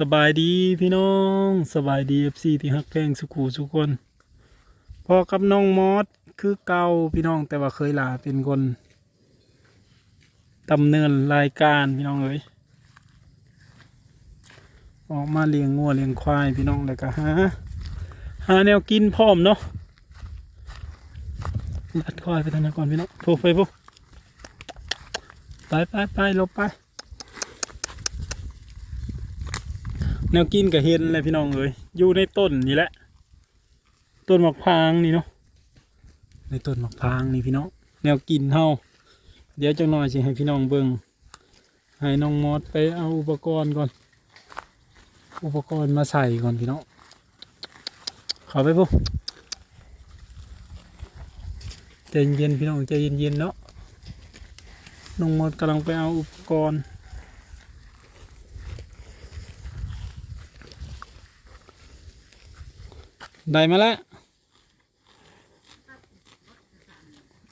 สบายดีพี่น้องสบายดีเอฟซีที่ฮักแพงสุขูสุกคนพอกับน้องมอสคือเก่าพี่น้องแต่ว่าเคยลาเป็นคนดำเนินรายการพี่น้องเอ้ยออกมาเลี้ยงงัวเลี้ยงควายพี่น้องแล้วก็หาหาแนวกินพร้อมเนาะลัดควายไปทางนั้นก่อนพี่น้องพวกไปพวกไปไปไปลบไป แนวกินก็เห็นเลยพี่น้องเอ้ยอยู่ในต้นนี่แหละ ต้นมะพร้างนี่เนาะในต้นมะพร้างนี่พี่น้องแนวกินเฮาเดี๋ยวจังหน่อยสิให้พี่น้องเบิ่งให้น้องมอสไปเอาอุปกรณ์ก่อน อุปกรณ์มาใส่ก่อนพี่น้องเขอไปปุ๊ใจเย็นๆพี่น้องใจเย็นๆเนาะน้องมอสกำลังไปเอาอุปกรณ์ ได้มาแล้ว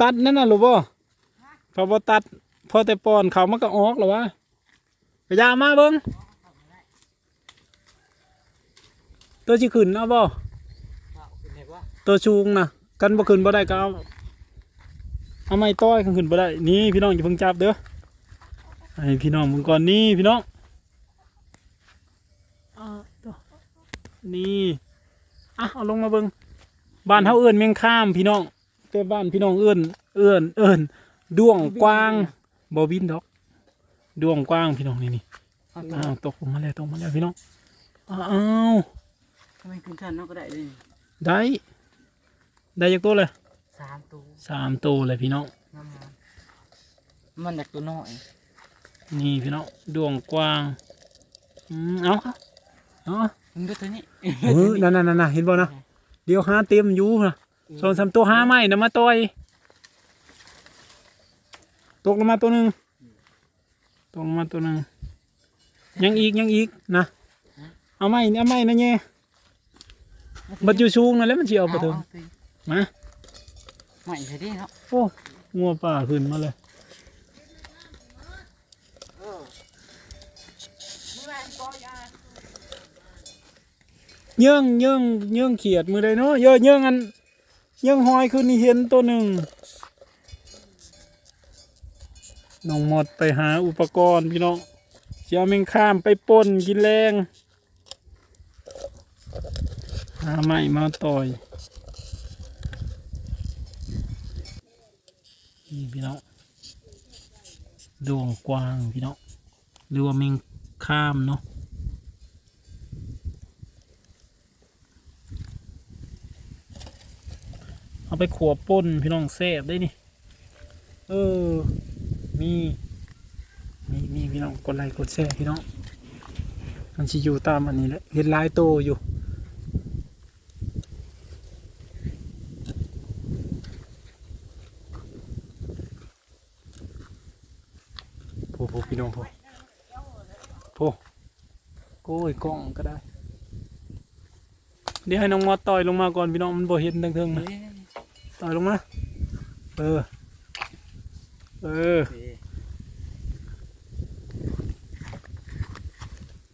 ตัดนั่นน่ะหรือบ่พอบ่ตัด พอแต่ปอนเขามันก็ออกหรอวะกระยามาเบิ้งตัวชิขึ้นเอาบ่ตัวชูงนะกันบ่ขึ้นบ่ได้ก็เอาเอาไม้ต้อยขึ้นขึ้นบ่ได้นี่พี่น้องอย่าเพิ่งจับเด้อให้พี่น้องเบิ่งก่อนนี่พี่น้องอ่าตัวนี่ อะเอาลงมาเบิงบ้านเฮาเอื้อนเมียงข้ามพี่น้องแต่บ้านพี่น้องเอื้อนเอื้อนเอื้อนด้วงกว้างบ่บินดอกด้วงกว้างพี่น้องนี่นี่อ้าวตกลงมาแล้วตกมาแล้วพี่น้องอ้าวทำไมขึ้นขั้นเนอกก็ได้เลยได้ ได้จากตัวเลยสามตัวสามตัวเลยพี่น้องน้ำมันมันจากตัวน้อยนี่พี่น้องด้วงกว้างอืมเอาเอา เอามึงดูตัวนี้เออนั่นนั่นนั่นเห็นบ่นะเดี๋ยวหาเต็มอยู่นะสองสามตัวหาไม่นะมาต่อยตกลงมาตัวหนึ่งตกลงมาตัวหนึ่งยังอีกยังอีกนะเอาไม่เอาไม่นะเนี่ยบัดอยู่สูงนั่นแล้วมันเฉียวปถึงเอาสิมาไม่ใช่ดิเนาะโอ้งัวป่าขึ้นมาเลย เยื่องเยื่องเยื่องเขียดมือใดเนาะเยอะเยื่องอันเยื่องหอยขึ้นนี่เห็นตัวหนึ่งน้องหมดไปหาอุปกรณ์พี่น้องจะเอาแมงข้ามไปป่นกินแรงหาไม้มาต่อยนี่พี่น้องดวงกวางพี่น้องหรือว่าแมงข้ามเนาะ เอาไปขัวป่นพี่น้องแซ่บได้นี่ เออ มี มีมีพี่น้องกดไลค์กดแชร์พี่น้อง มันจะอยู่ตามอันนี้แหละเห็นลายโตอยู่โพโพพี่น้องโพโพโก้ยกล้องก็ได้ เดี๋ยวให้น้องมอต่อยลงมาก่อนพี่น้องมันบ่เห็นทั้งเทิงนะ ต่อยลงมา เออ เออ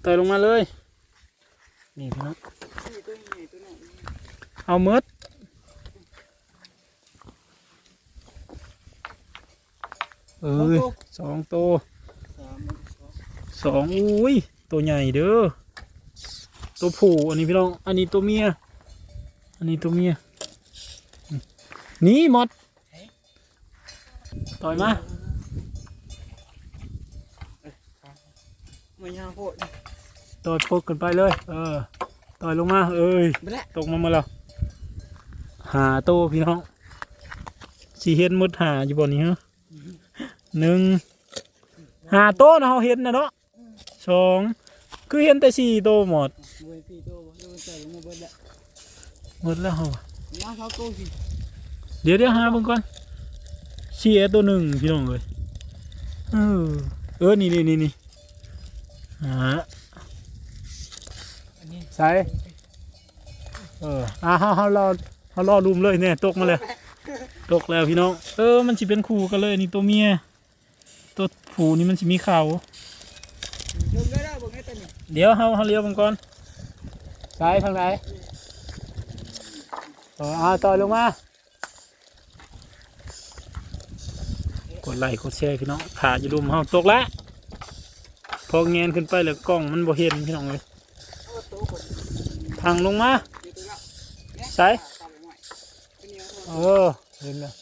เต่อยลงมาเลย นี่พี่น้องเอาเมดเอ้ยสองตัวสามสองอุ้ย ตัวใหญ่เด้อ ตัวผู้อันนี้พี่น้อง อันนี้ตัวเมีย อันนี้ตัวเมีย นี่หมด ต่อยมาไม่ยากโคตรต่อยปกกันไปเลย เออ ต่อยลงมา เอ้ย ไปแล้วตกมาเมื่อแล้ว หาโตวพี่น้องสีเห็นหมดหาอยู่บนนี้ฮะหนึ่งหาโตวนะเขาเห็นนะเนาะสองคือเห็นแต่สี่โตวหมดเว้ยพี่โตวะโดนใจลงมาเบิดแล้วหมดแล้วเหรอน้าเขาโตสิ เดี๋ยวเดี๋ยวหาเบิ่งก่อนเชียตัวหนึ่งพี่น้องเลยเออเออนี่นี่นี่นี่หาอันนี้ใส่เอออะเฮาเฮารอเฮารอรุมเลยเนี่ยตกมาเลยตกแล้วพี่น้อง เออ มันสิเป็นคู่กันเลยนี่ตัวเมีย ตัวผู้นี่มันสิมีเขาเดี๋ยวเฮาเฮาเลี้ยวมังก่อนซ้ายทางไหนเออเอาต่อลงมา ดไลค์กดแชร์พี่น้องขาจะรุมเฮาตกแล้วพอเงนขึ้นไปแล้วกล้องมันบ่เห็นพี่น้องเลยโอ้โตคนทางลงมาอยู่ตัวละเนี่ยใส่ตามไปหน่อยเป็นยังไงเออเห็นแล้ว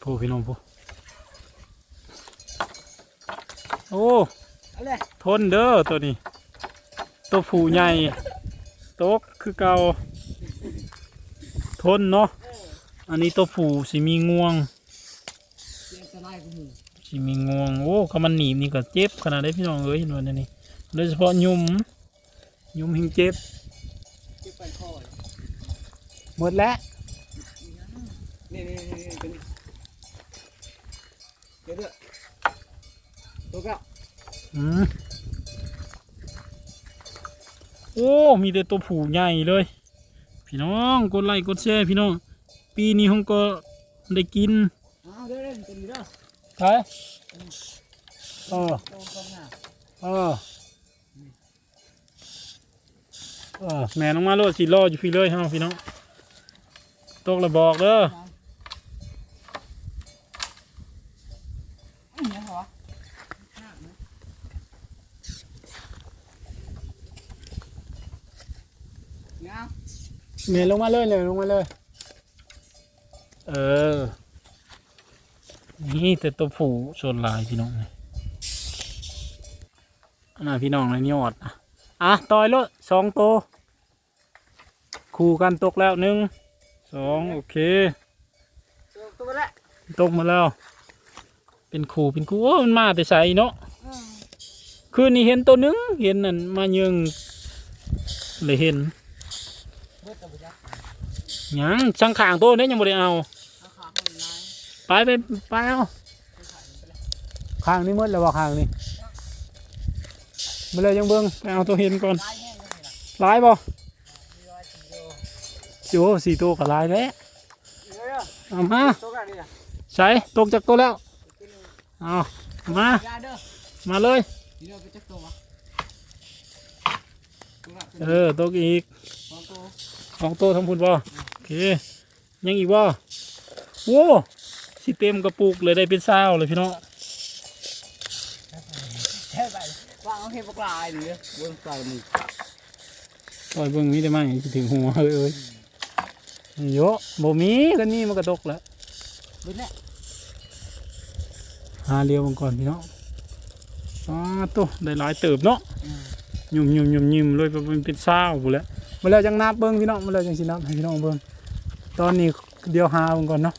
ผู้พี่น้องผู้โอ้อะไรทนเด้อตัวนี้ ตัวผูใหญ่ตกคือเก่าทนเนาะเอออันนี้ตัวผูสิมีงวงเสียงสลายกูหมูสิมีงวง โอ้เขามันหนีบนี่ก็เจ็บขนาดได้พี่น้องเอ้ยเห็นวันนี้โดยเฉพาะยุมยุมหิงเจ็บเจ็บไปคอเลยหมดแล้วนี่นี่นี่นี่ตัวนี้เดี๋ยวเด้อตัวก็อืมโอ้ มีแต่ตัวผูใหญ่เลย พี่น้อง กดไลค์ กดแชร์ พี่น้อง ปีนี้ผมก็ได้กินอ้าวเด้อเด้อตัวนี้เด้อใช่เออตรงตรงหน้าเออเออแม่น้องมาโลดสิรออยู่พี่เลยเฮาพี่น้องตกระบอกเด้ออันนี้เหรอหน้ามั้ยเนี่ยแม่ลงมาเลยเลยลงมาเลย เออ นี่แต่ตัวผูส่วนหลายพี่น้องนี่อันน่ะพี่น้องในนี่อดอะอะต่อยรถสองตัวคู่กันตกแล้วหนึ่งสองโอเคตัวตัวละตกมาแล้ว เป็นคู่เป็นคู่โอ้มันมาแต่ใส่เนาะอืมคืนนี้เห็นตัวหนึงเห็นนั่นมาเยิงเลยเห็นเบิดตัวยักษ์หยังช่างขางตัวนี้ยังบ่ได้เอาราคาเขาเป็นไง ไปไปไปเอาข้างนี้หมืดแล้วบ่ข้างนี้มาเลยยังเบิ่งไปเอาตัวเห็นก่อนลายแห้งเลยล่ะลายบ่มีร้อยสี่โลโอ้สี่ตัวก็ลายแล้วเดี๋ยวเดี๋ยวเอามาตัวกันนี่ล่ะใส่ตกจากตัวแล้วตัวหนึงเอามายาเด้อมาเลยนี่เราไปจักตัววะตัวละเออตกอีกสองตัวสองตัวทั้งพุ่นบ่โอเคยังอีกบ่โว้ สิเต็มกระปุกเลยได้เป็นซาวเลยพี่น้องแค่ไปวางเอาเห็ดปลายหรือเบิ้งใส่มือปล่อยเบิ่งมีได้ไหมสิถึงหัวเอ้ยเอ้ยนี่โยบ่มีก็นี่มันก็ตกแล้วเบิ้งเนี่ยหาเรียวมันก่อนพี่น้องอ้าตัวได้หลายเติบเนาะยุ่มยุ่มยุ่มยุ่มเลยไปเป็นเป็นซาวพู้นแหล้วมาแล้วจังนับเบิ่งพี่น้องมาแล้วจังสินับให้พี่น้องเบิ่งตอนนี้เดี๋ยวหาเบิ่งก่อนเนาะ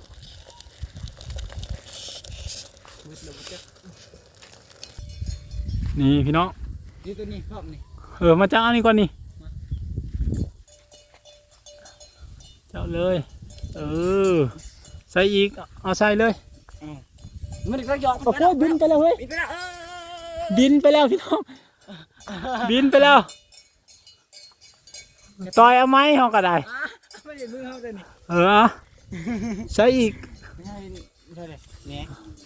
เบิ้งเราไปจัก นี่พี่น้องนี่ตัวนี้รอบนี้เออมาจ้าอันนี้ก่อนนี่เจ้าเลย เออ ใส่อีก เอาใส่เลยมันก็ยอกโอ้โหบินไปแล้วเฮ้ยบินไปแล้วเออบินไปแล้วพี่น้องบินไปแล้วต่อยเอาไหมเขาก็ได้อะไม่ได้มือเขาตัวนี้เออเอาใส่อีกไม่ใช่นี่เท่าไหร่เนี่ย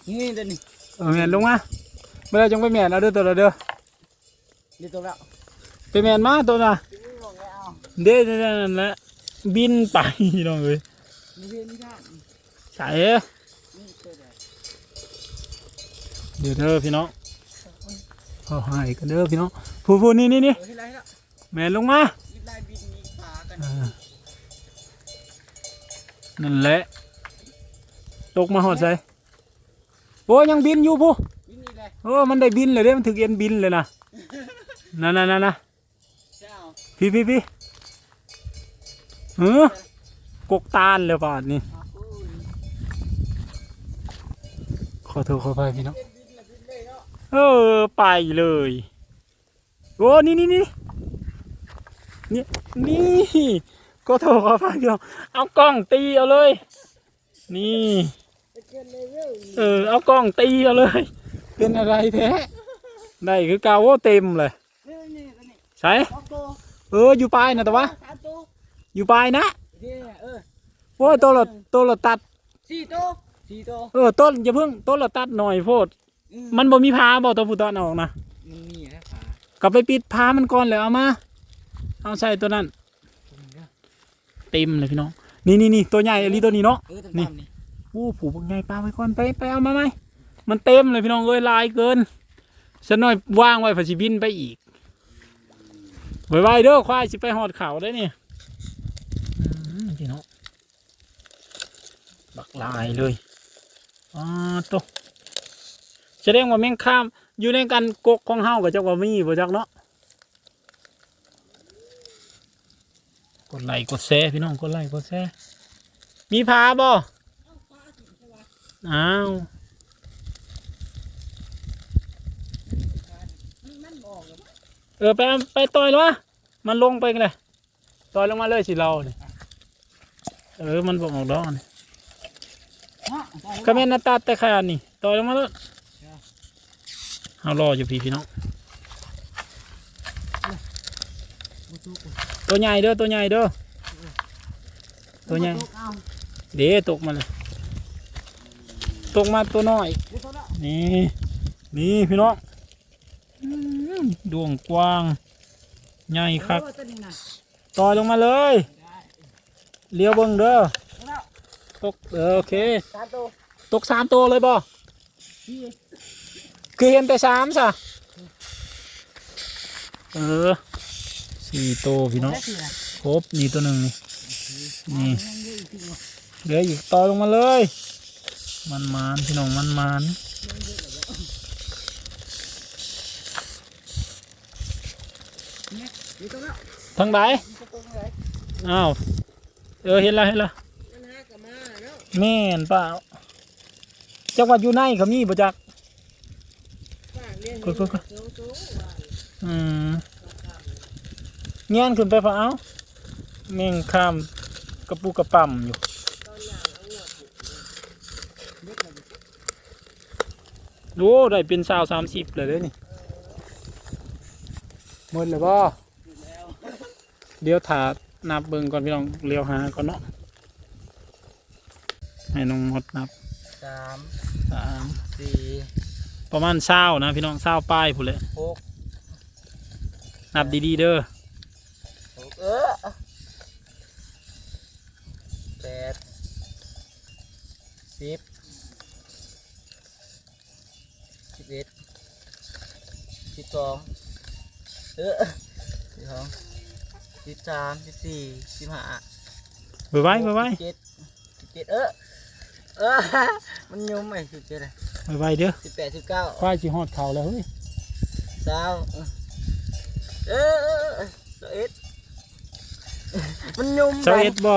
นี่ตัวนี้เออแมนลงมา เมื่อไรจังไปแมนเอาเด้อตัวละเด้อนี่ตัวแล้วไปแมนมาตัวน่ะนี่ลงแล้วเด้อนั่นแหละบินไปพี่น้องเอ้ยนี่เพื่อนนี่ท่านใส่นี่ตัวเดียวเดี๋ยวเด้อพี่น้องเอาให้กันเด้อพี่น้องพูพูนี่นี่นี่เออที่ไรแล้วแมนลงมายิบได้บินมีขากันเออนั่นแหละตกมาหอดใส่โอ้ยังบินอยู่พูบินนี่เลย โอ้มันได้บินเลยเด้มันถึงเอ็นบินเลยนะนั่นนั่นนั่นนะเจ้าพี่พี่พี่เออกกตาลเลยบาดนี่อาคูณขอโทษขออภัยพี่น้องเล่นบินละบินเลยเนาะเออไปเลยโอ้นี่นี่นี่นี่นี่ขอโทษขออภัยพี่น้องเอากล้องตีเอาเลย นี่ไปเกินเลเวลเออ เอากล้องตีเอาเลย เป็นอะไรแท้ได้คือเกาโอ้เต็มเลยนี่นี่ตัวนี้ใช่สองตัวเอออยู่ปลายนะแต่ว่าสามตัวอยู่ปลายนะนี่เออโอ้ยตัวละตัวละตัดสี่ตัวสี่ตัวเออต้นอย่าเพิ่งต้นละตัดหน่อยโพด อืมันบ่มีพาบ่ตัวผู้ต้นออกนะนมันมีแค่ขากลับไปปิดพามันก่อนเลยเอามา เอาใส่ตัวนั้นตรงนี้เด้อเต็มเลยพี่น้อง นี่นี่นี่ตัวใหญ่อันนี้ตัวนี้เนาะ เออตรงนี่นี้นี่ โอ้ผูกบักใหญ่ปลาไว้ก่อนไปไปเอามาไหม มันเต็มเลยพี่น้องเอ้ยลายเกินฉันน้อยว่างไว้ผัชิบินไปอีกไว้ไว้เด้อควายสิไปหอดเขาได้เนี่ยพี่น้องบักลายเลยอ๋อตัวแสดงว่าแมงข้าม อยู่ในกันกกของเฮากับเจ้าว่มีบ่จักเนาะกดไลค์กดแชร์พี่น้องกดไลค์กดแชร์มีพาบ่อ้าว ออไปเอาไปต่อยแล้ววะมันลงไปกันเลยต่อยลงมาเลยสิเราเนี่ยเออมันบอกออกดอกนี่ฮะก็แม่นหนาตาแต่ขนาดนี่ต่อยลงมาแล้วเอารออยู่พี่พี่น้องตัวใหญ่เด้อตัวใหญ่เด้อตัวใหญ่เอาเดี๋ยวตกมาเลยตกมาตัวน้อยเดี๋ยวตัวละนี่ นี่พี่น้องอื มดวงกว้าง ใหญ่ครับเออตัวนี้น่ะต่อยลงมาเลยได้เลี้ยวเบิ้งเด้อตัวละตกเออโอเคสามตัวตกสามตัวเลยบ่พี่คือเห็นแต่สามซะเออสี่ตัวพี่น้องได้สิน่ะครบนี่ตัวหนึ่งนี่นี่ยังเยอะอีกทีวะเหลืออีกต่อลงมาเลย มันมานพี่น้องมันมาน เนี่ยเดี๋ยวตัวละ ทางไหนตัวตัวไหนอ้าวเออเห็นแล้วเห็นแล้วมันหากลับมาแล้วแม่นเปล่าจังหวัดอยู่ในเขามีบ่จักฝากเลี้ยงก็ก็ก็โตโตว่าอืมเงี้ยนขึ้นไปพะเอาแม่งข้ามกระปูกระปั่มอยู่ตอนอย่างเอาหัวผูกเล็กเลยโอ้ได้เป็นสาวสามสิบเลยเด้อนี่หมดเลยบ่แล้ว เดี๋ยวถานับเบิ่งก่อนพี่น้องเลี้ยวหาก่อนเนาะให้น้องมดนับสามสามสี่ประมาณเศร้านะพี่น้องเศร้าป้ายผู้นเลยหกนับดีๆเด้อหกเออแปดสิบสิบเอ็ดสิบสองเออสิบสอง สิบสามสิบสี่สิบห้าไว้ไว้ไว้ไว้สิบเจ็ดสิบเจ็ดเออเออมันยุ่มไอ้สิบเจ็ดเลยไว้ไว้เด้อสิบแปดสิบเก้าควายสิฮอดเขาแล้วเฮ้ยสาวเออเออเออเออเอ็ดมันยุ่มเสาเอ็ดบ่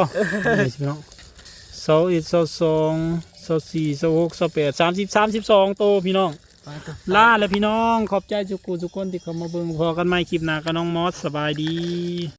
นี่สิพี่น้องเสาเอ็ดเสาสองเสาสี่เสาหกเสาแปดสามสิบสามสิบสองโตพี่น้องไปตัวลาแล้วพี่น้องขอบใจทุกคนทุกคนที่เข้ามาเบิ่งพอกันใหม่คลิปหน้ากับน้องมอสสบายดี